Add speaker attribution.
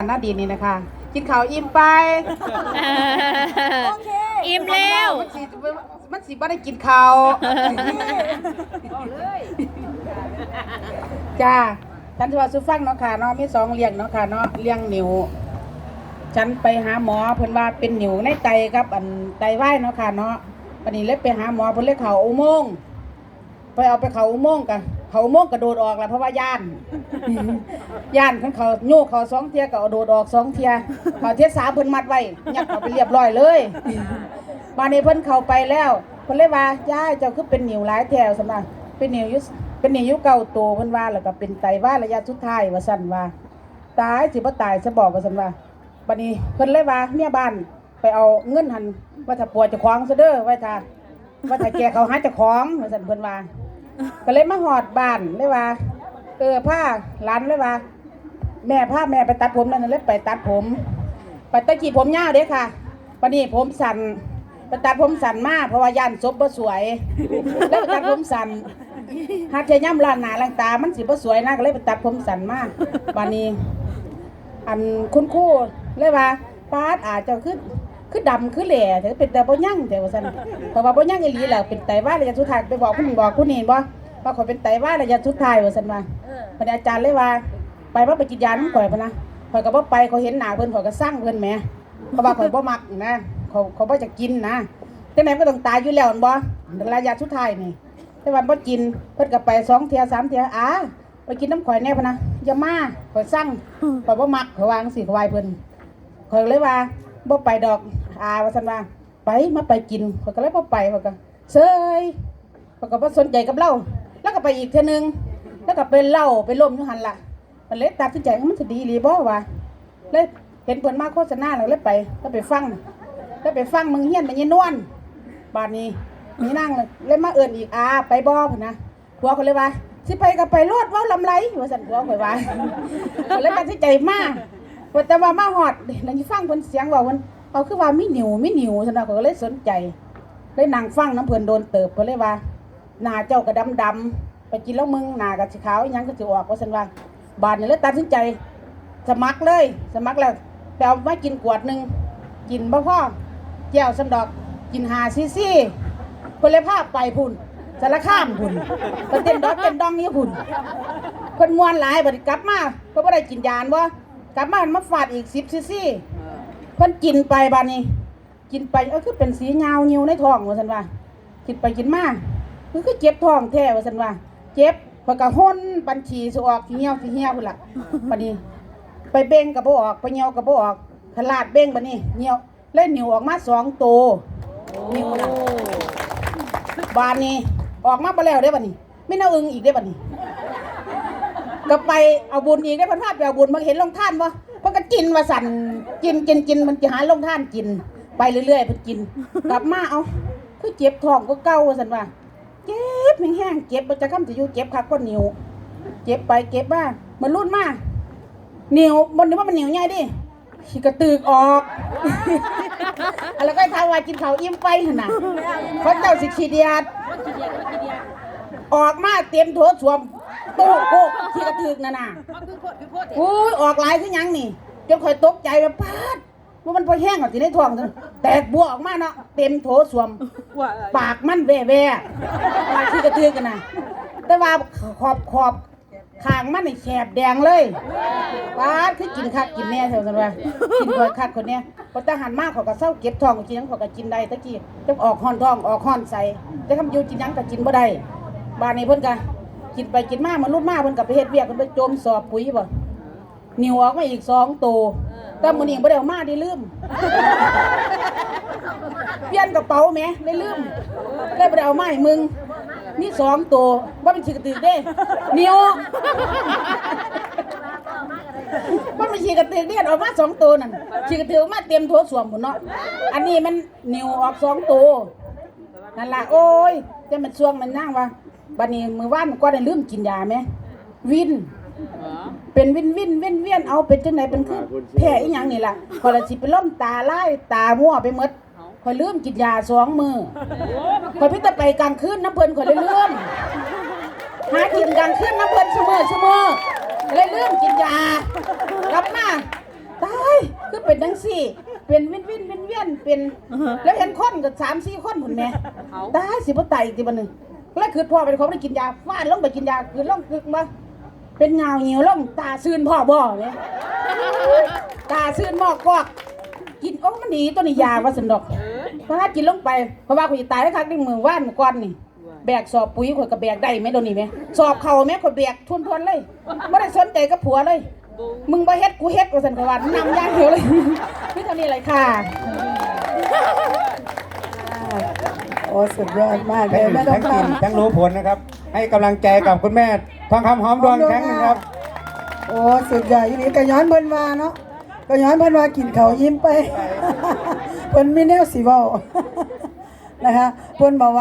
Speaker 1: หน้าดีนี่นะคะ กินข้าวอิ่มไป
Speaker 2: โอเค
Speaker 3: อิ่มแล้ว
Speaker 1: มันสิมันสิบ่ได้กินข้าวจ้าท่านที่ว่าสุฟังเนาะค่ะเนาะมีสองเลี้ยงเนาะค่ะเนาะเลี้ยงนิ้วฉันไปหาหมอเพิ่นว่าเป็นนิ้วในไตครับ อันไตวายเนาะค่ะเนาะวันนี้เลยไปหาหมอเพิ่นเลยเข้าอุโมงค์ไปเอาไปเข้าอุโมงค์กัน เข้าอุโมงค์กระโดดออกแล้วเพราะว่าย่าน ย่านขันเขาโยกเขาสองเทียก็เอาโดดออกสองเทียเขาเทียสามเพิ่นมัดไว้ยัดเขาไปเรียบร้อยเลยมาในเพิ่นเข้าไปแล้วเพิ่นเลยว่าย่าเจ้าคือเป็นนิ้วหลายแถวสำนักเป็นนิ้วอยุเป็นนิ้วอยุเก่าโตเพิ่นว่าแล้วก็เป็นไตวายระยะสุดท้ายว่าซั่นว่า ตายสิบ่ตายซะบอกว่าซั่นว่าบัดนี้เพิ่นเลยว่าเมียบ้านไปเอาเงินหันว่าถ้าปวดเจะคว้าของซะเด้อไว้ถ้าว่าถ้าแกเขาหาเจะคว้าของว่าซั่นเพิ่นว่า ก็เลยมาหอดบ้านเลยว่าเออผ้าร้านเลยว่า แม่พาแม่ไปตัดผมนั่นเลยไปตัดผมไปตะกี้ผมยาวเด้ค่ะวันนี้ผมสั่นไปตัดผมสั่นมากเพราะว่าย่านซบบ่สวย แล้วไปตัดผมสั่นหัดจะย่ำลานหนาลางตา มันสิบ่สวยนะก็เลยไปตัดผมสั่นมากวันนี้ อันคุณครู่เลยว่าปาดอาจจะคือ คือดำคือแหล่แต่เป็นแต่บ่ยั่งแต่ว่าซั่นเพราะว่าบ่ยั่งอีหลีแหละเป็นไตวายระยะสุดท้ายไปบอกผู้นี้บอกผู้นี้บ่ว่าข่อยเป็นไตวายระยะสุดท้ายว่าซั่นว่าพระอาจารย์เลยว่า ไปว่าไปกินยาน้ำข่อยพะนะข่อยก็บ่ไปเขาเห็นหน้าเพิ่นข่อยก็สร้างเพิ่นแหมเพราะว่าข่อยบ่มักนะเขาเขาบ่จะกินนะแต่ไหนก็ต้องตายอยู่แล้วแม่นบ่ระยะสุดท้ายนี่แต่ว่าบ่กินเพิ่นก็ไปสองเที่ยสามเที่ยอ่าไปกินน้ำข่อยแน่พะนะอย่ามาข่อยสั่งข่อยบ่มักข่อยวาจั่งสิข่อยวายเพิ่นข่อยเลยว่าบ่ไปดอก อาว่าซั่นว่าไปมาไปกินข่อยก็เลยบ่ไปข่อยก็เซยข่อยก็บ่สนใจกับเราแล้วก็ไปอีกเท่นึง แล้วก็เป็นเล้าไปล้มอยู่หันละมันเลยตัดสินใจมันจะดีหรือบ่วะเลยเห็นเพิ่นมาโฆษณาแล้วเลยไปแล้วไปฟังแล้วไปฟังมึงเฮี้ยนมันยันนวลบาดนี้นี่นั่งเลยเลยมาเอิ้นอีกอาไปบ่พุ่นนะผัวเขาเลยว่าสิไปก็ไปโลดว้าลำไรว่าสันผัวข่อยว่าก็เลยตัดสินใจมาว่าแต่ว่ามาฮอดแล้วนี่ฟังเพิ่นเสียงว่าเพิ่น เอาคือว่ามีหนิวมีหนิวซั่นะเขาก็เลยสนใจเลยนั่งฟังน้ำเพิ่นโดนเติบเพเลยว่าหน้าเจ้าก็ดำดำไปกินแล้วมึงหน้าก็สิขาวยังก็สิออกว่าซั่นว่าบาดนี้เลยตัดสินใจ สมัครเลย สมัครแล้วไปเอามากินขวดหนึ่งกินบ่พอแก้วสำดอกกินหาซีซีเพิ่นเลยพาพไปพุ่นสารคามพุ่นไปเต้นดอกเต้นดองอยู่พุ่นเพิ่นมวนหลายบัดกลับมาเพิ่นบ่ได้กินยานบ่กลับมามาฟาดอีก10ซีซี่ เพิ่นกินไปบัดนี้ กินไปเออคือเป็นสีเงาเหี่ยวในท้องว่าซั่นว่ากินไปกินมาคือคือเจ็บท้องแท้ว่าซั่นว่า เจ็บพอยก็ห้นบัญชีสิออกเหี่ยวสิเหี่ยวพุ่นล่ะบัดนี้ ไปเบ่งก็บ่ออกไปเหี่ยวก็บ่ออกขลาดเบ่งบัดนี้เหี่ยวเลยเหนียวออกมาสองโตวนิ้วนะบานนี้ออกมาบ่แล้วเด้บัดนี้ไม่น่าอึงอีกเด้บัดนี้ ก็ไปเอาบุญอีกได้พันพาไปเอาบุญมาเห็นลงท่านบ่ ก็กินว่าสั่นกินกินกินมันจะหาลงท่านกิน ไปเรื่อยๆเพิ่นกิน กลับมาเอาคือเจ็บท้องก็เก่าว่าสั่นว่าเจ็บแห้งๆเจ็บบ่จะคำสิอยู่เจ็บคักก็นิ้วเจ็บไปเจ็บมามันรุดมานิ้วบ่นึกว่ามันนิ้วใหญ่ดิขี้กระตึกออกแล้วก็ทาว่ากินข้าวอิ่มไปหั่นน่ะเขาเจ้าสิขี้เดียดออกมาเต็มโถสวมโต๊ะโป๊ะที่กระถึกนั่นน่ะอุ้ยออกหลายคือหยังนี่ จนข่อยตกใจแบบปาดว่ามันพอแห้งอะสิในท้องซั่นแตกบัวออกมาเนาะเต็มโถสวมปากมันแว่แว่ๆมาที่กระถึกกันน่ะแต่ว่าขอบขอบข้างมันนี่แฉบแดงเลยปาดคือกินคักกินแน่เท่านั้นว่ากินค่อยคักคนเนี้ยพอทหารมากเขาก็เศร้าเก็บท้องกินหยังเขาก็กินได้ตะกี้จะออกห้อนท้องออกห้อนใส่แต่คำอยู่กินหยังก็กินบ่ได้บ้านนี้เพิ่นก็กินไปกินมามันรุดมาเพิ่นก็ไปเฮ็ดเวียกเพิ่นไปโจมสอบปุ๋ยบ่ นิ้วออกมาอีกสองตัวแต่มื้อนี้บ่ได้เอามาได้ลืมเปลี่ยนกระเป๋าแหมได้ลืมได้บ่ได้เอามาให้มึงมีสองตัวบ่เป็นฉีกระตือเด้ นิ้วบ่เป็นฉีกระตือเด้ออกมาสองตัวนั่นฉีกระตือออกมาเตรียมโถสวมพุ่นเนาะอันนี้มันนิ้วออกสองตัวนั่นล่ะโอ้ยแต่มันช่วงมันนั่งว่าบัดนี้มือว่านมันก็ได้ลืมกินยาไหมวิน เป็นวินวินเวียนเวียนเอาเป็นจังไหนเป็นคือแพ้อีหยังนี่ล่ะคอยละสิไปล้มตาลายตามั่วไปหมดคอยลืมกินยาสองมือคอยพิจารไปกลางคืนน้ำเพิ่นคอยเลยลืมหากินกลางคืนน้ำเพิ่นเสมอเสมอเลยลืมกินยากลับมาเป็นจังซี่ เป็นวินวินวินเวียนเป็น แล้วเห็นคนก็สามสี่คนพุ่นแหม่ตายสิบ่ตายอีกทีบัดนึงแล้วคือพ่อเป็นคนได้กินยาฟาดลงไปกินยาคือลงคือมา เป็นเงาเหี่ยวลงตาซื่นพ่อบ่เนี่ยตาซื่นหมอกกอก กินโอ้มันดีตัวนี้ยาว่าสันดอกฟาดกินลงไปเพราะว่าข่อยสิตายแล้วคักในมือว่านก่อนนี่ แบกสอบปุ๋ยข่อยก็แบกได้ไหมโดนนี่ไหมสอบเข่าแม่ข่อยแบกทวนๆเลยไม่ได้สนใจกับผัวเลย มึงบ่เฮ็ดกูเฮ็ดว่าซั่นก็ว่านำอย่างเดียวเลยนี่เท่านี้เลยค่ะ
Speaker 2: โอ้สุดยอดมากเลยแม่ทอ
Speaker 3: ทั้
Speaker 2: ง
Speaker 3: งกิน
Speaker 2: คำ
Speaker 3: ทั้งรู้ผลนะครับ ให้กำลังใจกับคุณแม่ทองคำหอมดวงอีกครั้งหนึงครับ
Speaker 2: โอ้สุดยอดอีนี้ก็ย้อนเพิ่นว่าเนาะก็ย้อนเพิ่นว่ากินข้าวอิ่มไป เพิ่นมีแนวสิเว้านะคะเพิ่นบอกว่า